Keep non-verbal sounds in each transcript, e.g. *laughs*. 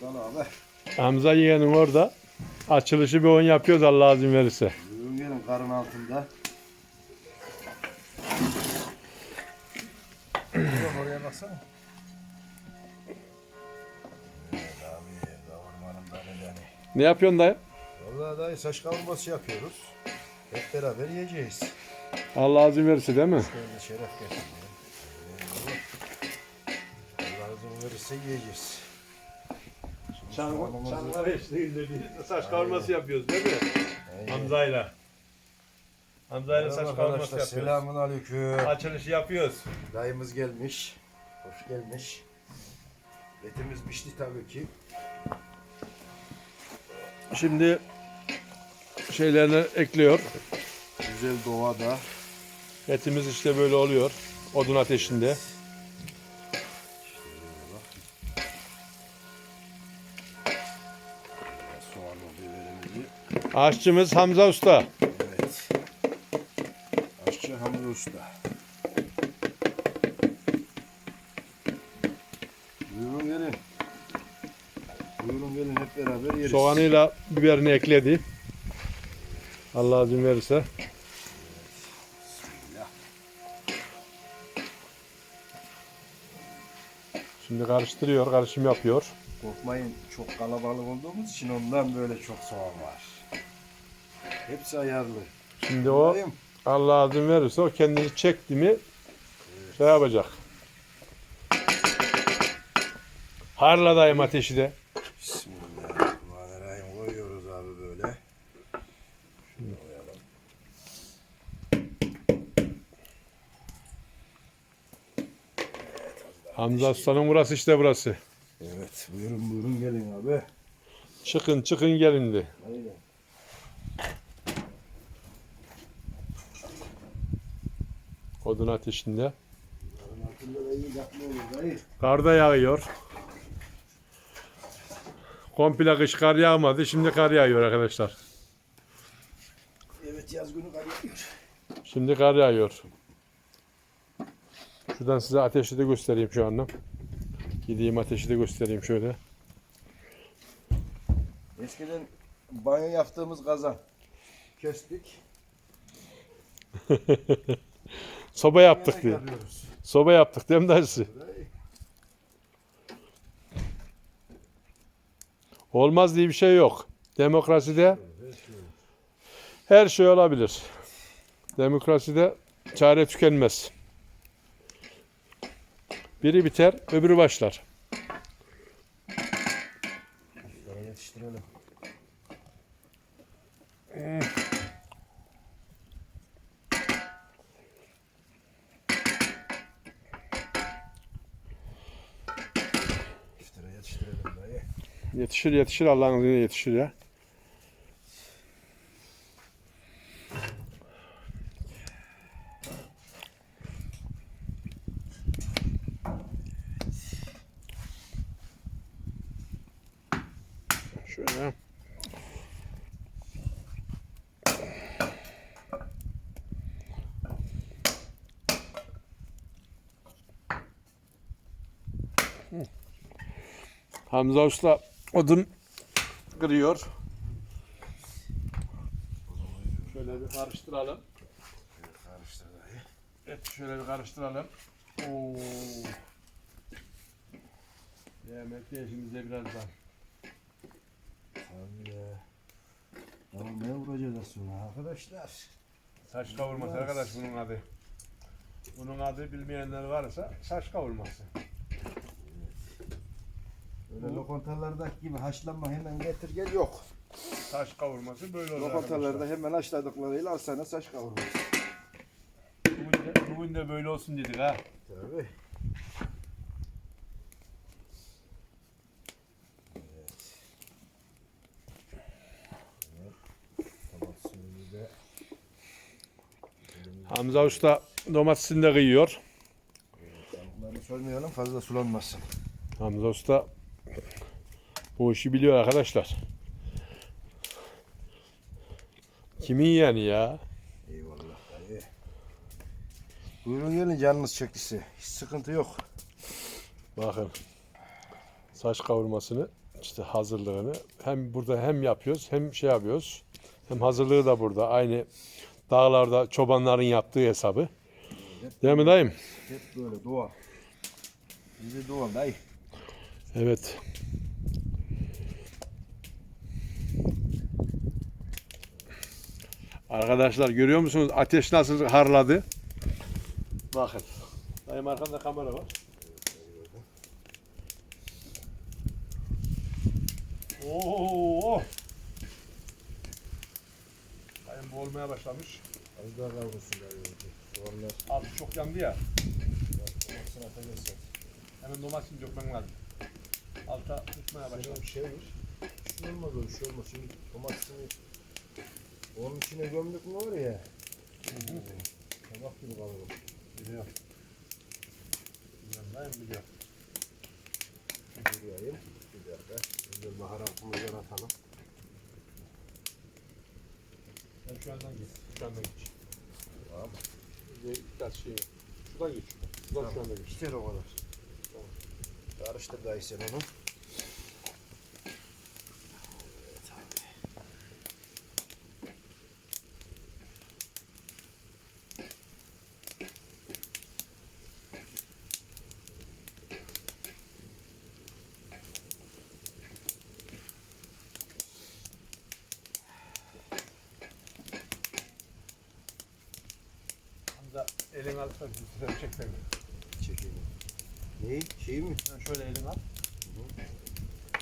Buran abi. Hamza yeğenin orada. Açılışı bir oyun yapıyoruz Allah izin verirse. Buyurun gelin karın altında. Oraya baksana. Ne yapıyorsun dayı? Vallahi dayı saç kavurması yapıyoruz. Hep beraber yiyeceğiz. Allah izin verirse değil mi? Şöyle şeref getirdi. Allah izin verirse yiyeceğiz. Çanlar eşliğinde *laughs* saç kavurması yapıyoruz değil mi? Hamza'yla. Hamza'yla saç kavurması Arkadaşlar yapıyoruz. selamun aleyküm. Açılışı yapıyoruz. Dayımız gelmiş. Hoş gelmiş. Etimiz pişti tabii ki. Şimdi şeylerini ekliyor. Güzel doğada. Etimiz işte böyle oluyor. Odun ateşinde. Aşçımız Hamza Usta. Evet. Aşçı Hamza Usta. Buyurun gelin. Buyurun gelin hep beraber yeriz. Soğanıyla biberini ekledi. Allah izin verirse. Şimdi karıştırıyor, karışım yapıyor. Korkmayın çok kalabalık olduğumuz için ondan böyle çok soğan var. Hepsi ayarlı. Şimdi o Allah izin verirse o kendini çekti mi şey yapacak. Harla dayım ateşi de. Bismillahirrahmanirrahim koyuyoruz abi böyle. Şunu koyalım. Hamza Usta'nın burası işte burası. Evet buyurun buyurun gelin abi. Çıkın çıkın gelin de. Aynen. Odun ateşinde. Bunun altında da iyi yapma olur dayı. Kar da yağıyor. Komple kış kar yağmadı. Şimdi kar yağıyor arkadaşlar. Evet yaz günü kar yağıyor. Şimdi kar yağıyor. Şuradan size ateşi de göstereyim şu anda. Gideyim ateşi de göstereyim şöyle. Eskiden banyo yaptığımız kazan. Kestik. *laughs* Soba yaptık diyor. yapıyoruz. Soba yaptık değil mi? Dayı, Olmaz diye bir şey yok. Demokraside her şey olabilir. Demokraside çare tükenmez. Biri biter, öbürü başlar. Şuraya yetiştirelim. Yetiştirelim dayı. Yetişir yetişir Allah'ın izniyle yetişir ya. Şöyle. Hamza Usta odun kırıyor. Şöyle bir karıştıralım. Karıştır dayı. Et şöyle bir karıştıralım. Oo. Yemek işimize birazdan. Abi ya. Ne vuracağız az sonra arkadaşlar? Saç kavurması arkadaş bunun adı. Bunun adı bilmeyenler varsa saç kavurması. Öyle Bu- lokantalardaki gibi haşlanma hemen getir gel yok. Saç kavurması böyle olur Lokantalarda arkadaşlar. hemen haşladıklarıyla al sana saç kavurması. Bugün de, bugün de böyle olsun dedik ha. Tabii. Tamam şimdi de Hamza Usta domatesini de kıyıyor. Bunları sormayalım fazla sulanmasın. Hamza Usta bu işi biliyor arkadaşlar. Kimin yani ya? Eyvallah dayı. Buyurun gelin canınız çektiyse. Hiç sıkıntı yok. Bakın. Saç kavurmasını işte hazırlığını. Hem burada hem yapıyoruz hem şey yapıyoruz. Hem hazırlığı da burada. Aynı dağlarda çobanların yaptığı hesabı. Değil mi dayım? Hep böyle doğa. Bizi doğa dayı. Evet. Arkadaşlar görüyor musunuz ateş nasıl harladı? Bakın. Dayım arkanda kamera var. Oo! Dayım boğulmaya başlamış. Az daha kavrulsun. Soğanlar Altı çok yandı ya. hepsini atacağız. Hemen domatesini dökmen lazım. Alta tutmaya başlamış. bir şey var. Bir şey olmaz öyle şey olmaz. Şimdi domatesini onun içine gömdük mü var ya. Tabak gibi kalır. Biliyorum. Biliyorum dayım biliyorum. Burayayım. Bir dakika. Güzel baharatımızı atalım. Sen şu yandan git. Şu yandan geç. Tamam. Bir biraz şey. Şuradan geç. Şuradan şu yandan geç. İster o kadar. Karıştır dayı sen onu. Hamza elini al. Sen çek. Çekeyim. Neyi? Şey mi? Sen şöyle elini al.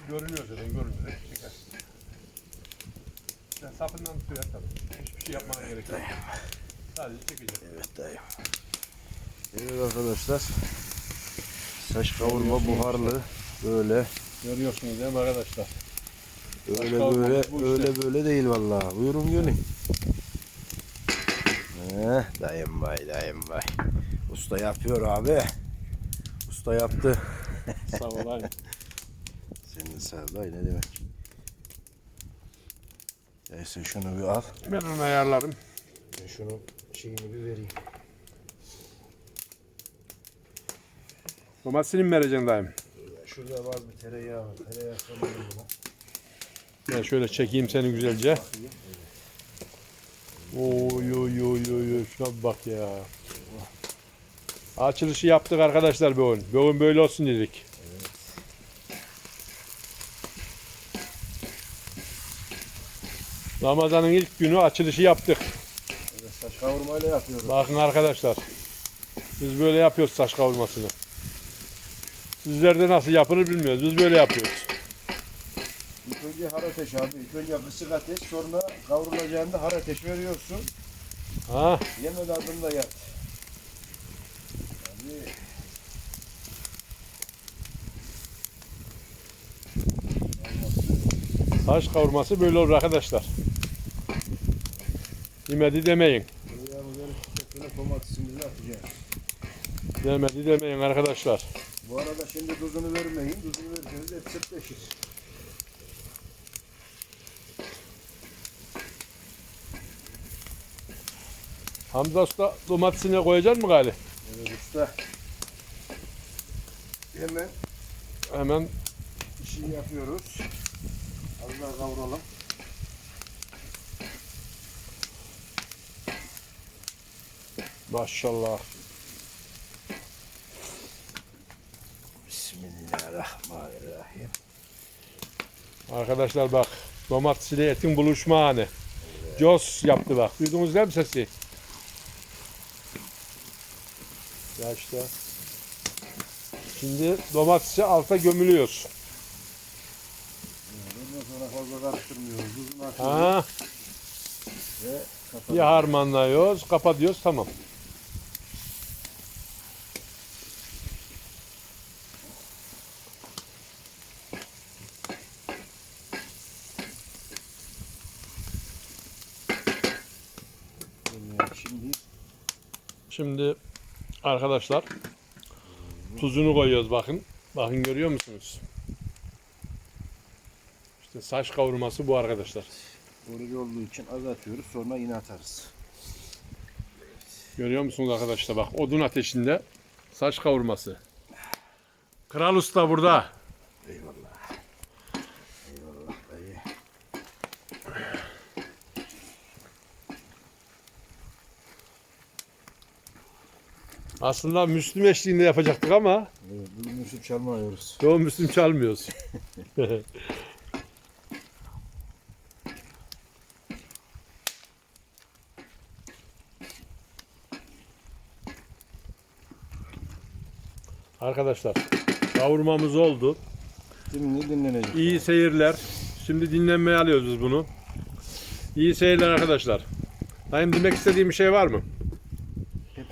Görünüyor zaten görünüyor. Çeker. *laughs* Sen sapından tutuyor tabii. Hiçbir şey yapmana gerek yok. Sadece çekeceksin. Evet dayı. Evet arkadaşlar. Saç kavurma buharlı. Böyle. Görüyorsunuz değil mi arkadaşlar? Öyle kavurma böyle bu işte. öyle böyle değil vallahi. Buyurun gelin. Dayım vay dayım vay. Usta yapıyor abi. Usta yaptı. *laughs* Sağ ol aynı. Senin sağ ol dayı ne demek. Neyse şunu bir al. Ben onu ayarlarım. Ben şunun şeyini bir vereyim. Domatesini mi vereceksin dayım? Ya şurada var bir tereyağı var. Tereyağı koyayım buna. Ben şöyle çekeyim seni güzelce. Oy oy oy oy oy şuna bir bak ya. Açılışı yaptık arkadaşlar bugün. Bugün böyle olsun dedik. Ramazan'ın ilk günü açılışı yaptık. Evet, saç kavurmayla yapıyoruz. Bakın arkadaşlar. Biz böyle yapıyoruz saç kavurmasını. Sizlerde nasıl yapılır bilmiyoruz. Biz böyle yapıyoruz. İlk önce har ateş abi. İlk önce kısık ateş sonra kavrulacağında har ateş veriyorsun. Ha, Yemedi adında yat. Abi. saç kavurması böyle olur arkadaşlar. Yemedi demeyin. Demedi demeyin arkadaşlar. Bu arada şimdi tuzunu vermeyin. Tuzunu verirseniz hep sırtleşir. Hamza Usta domatesine koyacak mı gali? Evet usta. Hemen Hemen işi yapıyoruz. Az daha kavuralım. maşallah. Bismillahirrahmanirrahim. Arkadaşlar bak domates ile etin buluşma anı. Jos yaptı bak. Duydunuz değil mi sesi? İşte. Şimdi domatesi alta gömülüyor. Ondan sonra fazla karıştırmıyoruz. Atıyoruz Ha, ve bir harmanlıyoruz, kapatıyoruz tamam. Şimdi Şimdi arkadaşlar tuzunu koyuyoruz bakın. Bakın görüyor musunuz? İşte saç kavurması bu arkadaşlar. oruç olduğu için az atıyoruz. Sonra yine atarız. Görüyor musunuz arkadaşlar bak odun ateşinde saç kavurması. Kral usta burada. Eyvallah. Aslında Müslüm eşliğinde yapacaktık ama Evet, bugün Yusuf çalmıyoruz. Doğu Müslüm çalmıyoruz. *laughs* Arkadaşlar kavurmamız oldu. Şimdi dinlenecek. İyi seyirler. Şimdi dinlenmeye alıyoruz biz bunu. İyi seyirler arkadaşlar. Dayım demek istediğim bir şey var mı?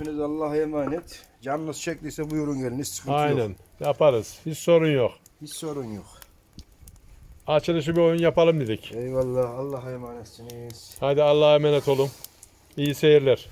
Hepiniz Allah'a emanet. Canınız çektiyse buyurun gelin. Hiç sıkıntı yok. Aynen. Yaparız. Hiç sorun yok. Hiç sorun yok. Açılışı bir oyun yapalım dedik. Eyvallah. Allah'a emanetsiniz. Hadi Allah'a emanet olun. İyi seyirler.